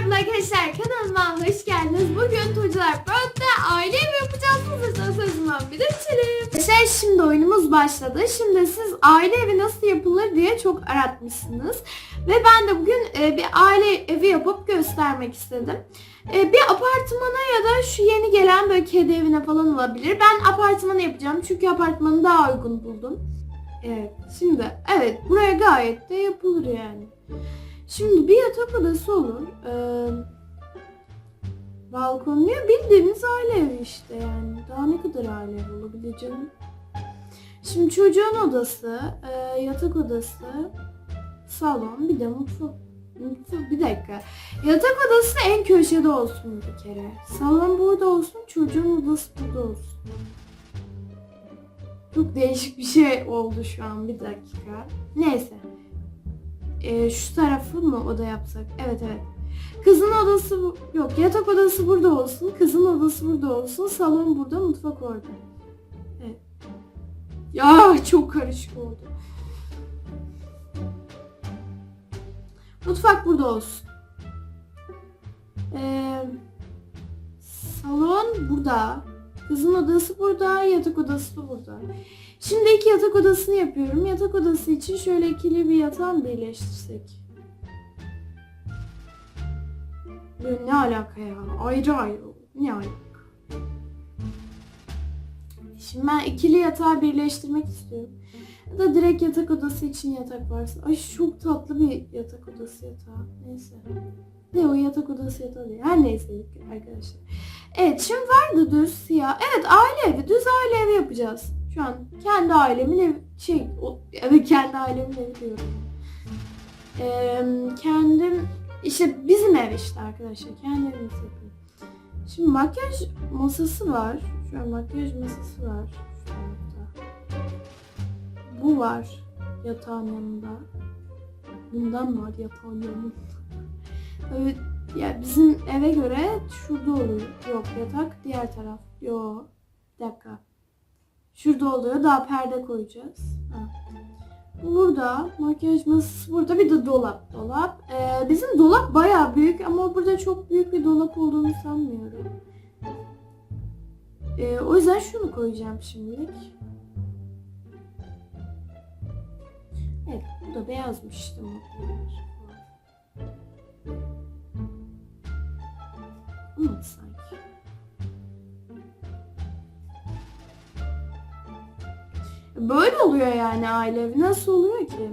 Merhaba arkadaşlar kanalıma hoş geldiniz. Bugün Tuğcular Bird'de aile evi yapacağız. Hazırsanız sözümden bir de bitirelim. Arkadaşlar şimdi oyunumuz başladı. Şimdi siz aile evi nasıl yapılır diye çok aratmışsınız. Ve ben de bugün e, bir aile evi yapıp göstermek istedim. E, bir apartmana ya da şu yeni gelen böyle kedi evine falan olabilir. Ben apartmanı yapacağım çünkü apartmanı daha uygun buldum. Evet şimdi evet buraya gayet de yapılır yani. Şimdi bir yatak odası olur. Ee, balkonlu ya bildiğimiz aile evi işte yani. Daha ne kadar aile evi olabilir canım. Şimdi çocuğun odası, e, yatak odası, salon, bir de mutfak. Mutfak bir dakika. Yatak odası en köşede olsun bir kere. Salon burada olsun, çocuğun odası burada olsun. Çok değişik bir şey oldu şu an bir dakika. Neyse. Ee, şu tarafı mı oda yapsak? Evet evet. Kızın odası yok yatak odası burada olsun. Kızın odası burada olsun. Salon burada, mutfak orada. Evet. Ya çok karışık oldu. Mutfak burada olsun. Ee, salon burada. Kızın odası burada, yatak odası da burada. Şimdi iki yatak odasını yapıyorum. Yatak odası için şöyle ikili bir yatağı birleştirsek. Ya ne alaka ya? Ayrı ayrı. Ne alaka? Şimdi ben ikili yatağı birleştirmek istiyorum. Ya da direkt yatak odası için yatak varsa. Ay çok tatlı bir yatak odası yatağı. Neyse. Ne o yatak odası yatağı değil. Her neyse arkadaşlar. Evet şimdi vardı düz siyah. Evet aile evi. Düz aile evi yapacağız. Şu an kendi ailemin evi şey o, evet kendi ailemin evi diyorum. Ee, kendim işte bizim ev işte arkadaşlar. Kendi evimizi yapıyorum. Şimdi makyaj masası var. Şu an makyaj masası var. Şu tarafta. Bu var yatağın yanında. Bundan var yatağın yanında. Evet ya bizim eve göre şurada oluyor. Yok yatak diğer taraf. Yok. Bir dakika. Şurada oluyor. Daha perde koyacağız. Burada makyaj masası burada bir de dolap. Dolap. Ee, bizim dolap bayağı büyük ama burada çok büyük bir dolap olduğunu sanmıyorum. Ee, o yüzden şunu koyacağım şimdilik. Evet bu da beyazmış işte makyaj. Böyle oluyor yani aile evi. Nasıl oluyor ki?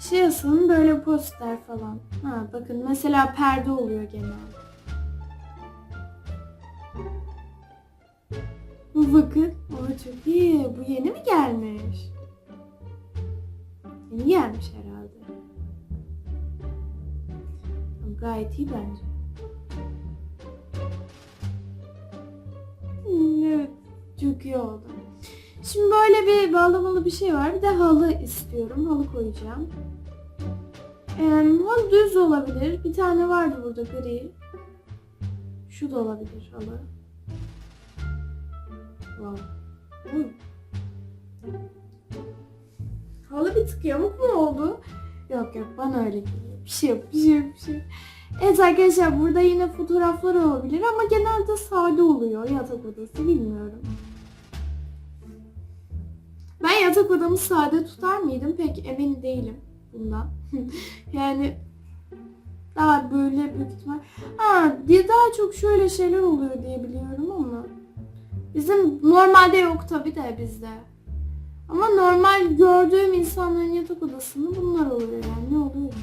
Şey asalım böyle poster falan. Ha bakın mesela perde oluyor genelde. Bu bakın. O çok iyi. Bu yeni mi gelmiş? Yeni gelmiş herhalde. Gayet iyi bence. Hmm, Evet. Çok iyi oldu. Şimdi böyle bir bağlamalı bir şey var. Bir de halı istiyorum. Halı koyacağım. Ee, halı düz olabilir. Bir tane vardı burada gri. Şu da olabilir halı. Wow. Halı bir tık yamuk mu oldu? Yok yok bana öyle geliyor. Bir şey yok, bir şey yok, bir şey yok. Evet arkadaşlar burada yine fotoğraflar olabilir ama genelde sade oluyor yatak odası bilmiyorum. Yatak odamı sade tutar mıydım pek emin değilim bundan. yani daha böyle büyük ihtimal. Ha diye daha çok şöyle şeyler oluyor diye biliyorum ama bizim normalde yok tabi de bizde. Ama normal gördüğüm insanların yatak odasında bunlar oluyor yani ne oluyor ki?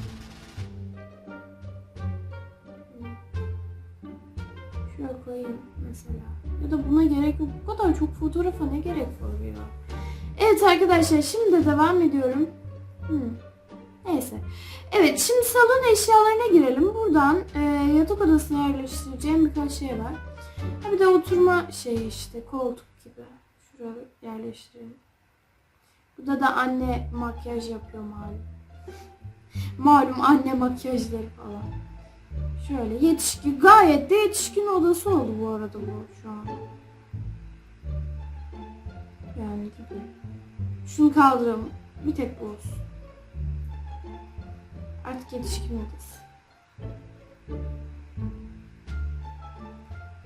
Şöyle koyayım mesela. Ya da buna gerek yok. Bu kadar çok fotoğrafa ne gerek var ya? Evet arkadaşlar şimdi de devam ediyorum. Hmm. Neyse. Evet şimdi salon eşyalarına girelim. Buradan e, yatak odasına yerleştireceğim birkaç şey var. Ha, bir de oturma şeyi işte koltuk gibi. Şuraya yerleştirelim. Burada da anne makyaj yapıyor malum. Malum anne makyajları falan. Şöyle yetişkin, gayet de yetişkin odası oldu bu arada bu şu an. Yani gibi. Şunu kaldıralım. Bir tek bu olsun. Artık yetişkin miyiz?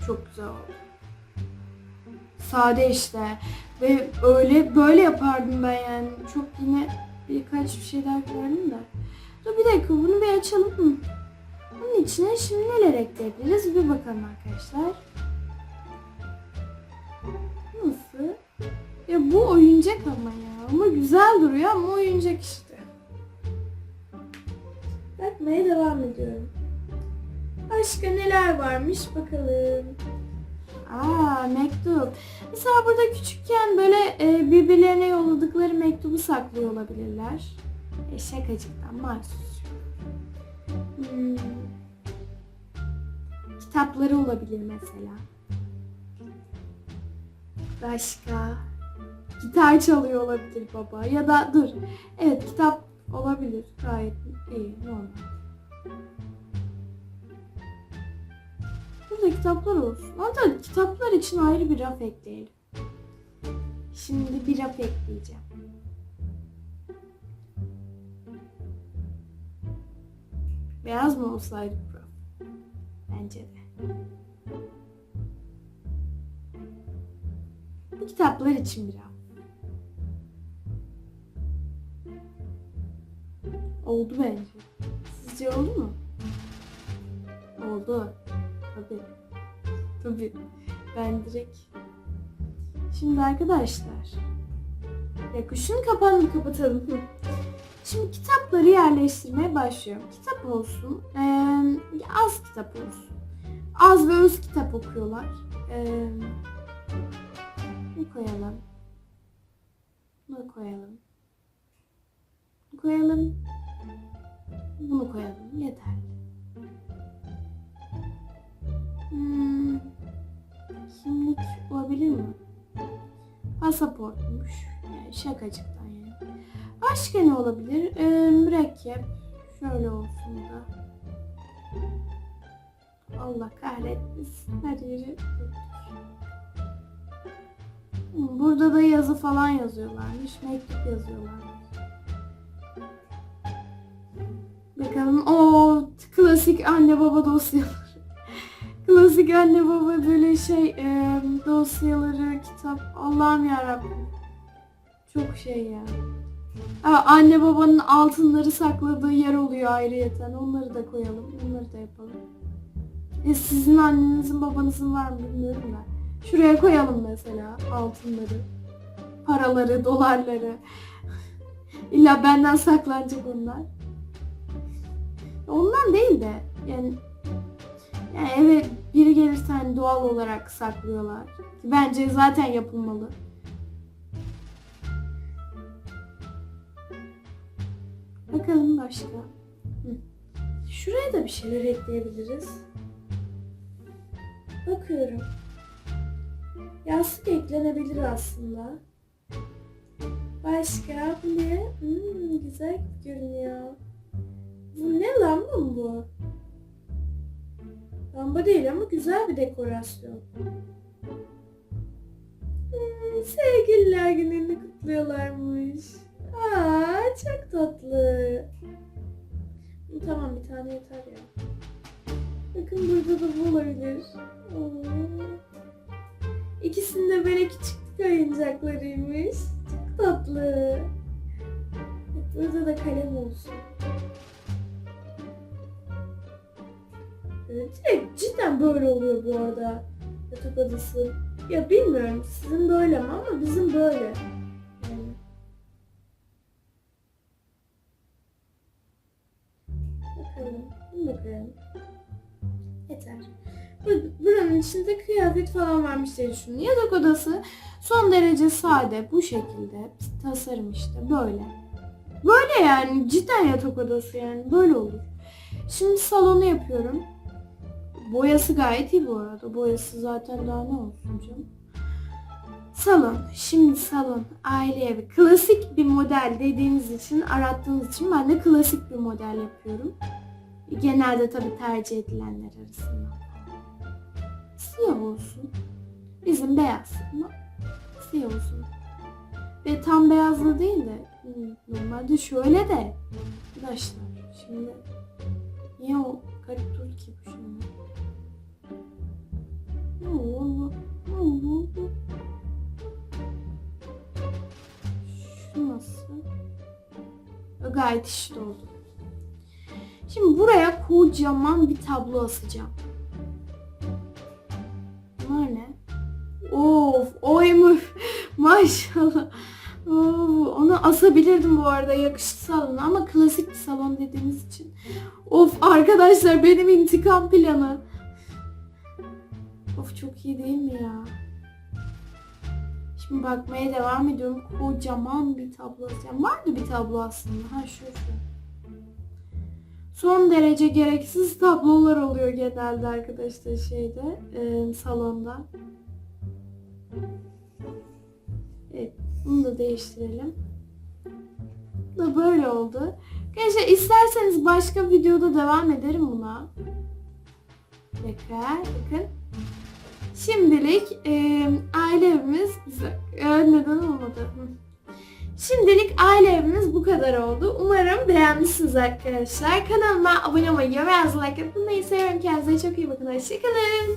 Çok güzel oldu. Sade işte. Ve öyle böyle yapardım ben yani. Çok yine birkaç bir şey daha gördüm de. Dur bir dakika bunu bir açalım mı? Bunun içine şimdi neler ekleyebiliriz bir bakalım arkadaşlar. Nasıl? Ya bu oyuncak ama ya. Güzel duruyor ama oyuncak işte. Bakmaya devam ediyorum. Başka neler varmış bakalım. Aa mektup. Mesela burada küçükken böyle e, birbirlerine yolladıkları mektubu saklıyor olabilirler. E, şakacıktan mahsus. Hmm. Kitapları olabilir mesela. Başka. Gitar çalıyor olabilir baba. Ya da dur. Evet kitap olabilir. Gayet iyi. Normal. Burada kitaplar olsun. Hatta kitaplar için ayrı bir raf ekleyelim. Şimdi bir raf ekleyeceğim. Beyaz mı olsaydı bu raf? Bence de. Bu kitaplar için bir raf. Oldu bence. Sizce oldu mu? Oldu. Tabii. Tabii. Ben direkt... Şimdi arkadaşlar. Ya kuşun kapağını kapatalım. Şimdi kitapları yerleştirmeye başlıyorum. Kitap olsun. eee, az kitap olsun. Az ve öz kitap okuyorlar. Eee bunu koyalım. Bunu koyalım. Koyalım. Bunu koyalım. Yeterli. Hmm. Kimlik olabilir mi? Pasaportmuş. Yani şakacıktan yani. Başka ne olabilir? Ee, mürekkep. Şöyle olsun da. Allah kahretmesin. Her yeri Burada da yazı falan yazıyorlarmış. Mektup yazıyorlarmış. Bakalım. o klasik anne baba dosyaları. klasik anne baba böyle şey e, dosyaları, kitap. Allah'ım yarabbim. Çok şey ya. Ha, anne babanın altınları sakladığı yer oluyor ayrıyeten. Onları da koyalım. Onları da yapalım. E, sizin annenizin babanızın var mı bilmiyorum da. Şuraya koyalım mesela altınları. Paraları, dolarları. İlla benden saklanacak onlar. Ondan değil de yani yani eve biri gelirse hani doğal olarak saklıyorlar. Bence zaten yapılmalı. Bakalım başka. Hı. Şuraya da bir şeyler ekleyebiliriz. Bakıyorum. Yastık eklenebilir aslında. Başka bu ne? Hmm, güzel görünüyor. Bu ne lamba mı bu? Lamba değil ama güzel bir dekorasyon. Hmm, sevgililer gününü kutluyorlarmış. Aa, çok tatlı. Tamam bir tane yeter ya. Bakın burada da bu olabilir. İkisinde böyle küçük oyuncaklarıymış. Çok tatlı. Burada da kalem olsun. Direkt cidden böyle oluyor bu arada. Yatak odası. Ya bilmiyorum sizin böyle mi ama bizim böyle. Yani. Bakalım. Koyalım. Yeter. Bu- Buranın içinde kıyafet falan varmış diye düşünün. Yatak odası son derece sade bu şekilde tasarım işte böyle. Böyle yani cidden yatak odası yani böyle olur. Şimdi salonu yapıyorum. Boyası gayet iyi bu arada. Boyası zaten daha ne olsun canım. Salon. Şimdi salon. Aile evi. Klasik bir model dediğiniz için, arattığınız için ben de klasik bir model yapıyorum. Genelde tabii tercih edilenler arasında. Siyah olsun. Bizim beyaz ama siyah olsun. Ve tam beyazlı değil de hmm, normalde şöyle de arkadaşlar şimdi niye o garip dur ki bu şimdi? Şu? Gayet eşit oldu. Şimdi buraya kocaman bir tablo asacağım. Bunlar ne? Of, oymuş. Maşallah. Oo, onu asabilirdim bu arada yakıştı salona ama klasik bir salon dediğiniz için. Of arkadaşlar benim intikam planı. Of çok iyi değil mi ya? Şimdi bakmaya devam ediyorum. Kocaman bir tablo asacağım. Vardı bir tablo aslında. Ha şurası. Son derece gereksiz tablolar oluyor genelde arkadaşlar şeyde e, salonda. Evet bunu da değiştirelim. Bu da böyle oldu. Arkadaşlar isterseniz başka videoda devam ederim buna. Tekrar bakın. Şimdilik e, aile evimiz. E, neden olmadı? Şimdilik aile evimiz bu kadar oldu. Umarım beğenmişsiniz arkadaşlar. Kanalıma abone olmayı ve like atmayı seviyorum. Kendinize çok iyi bakın. Hoşçakalın.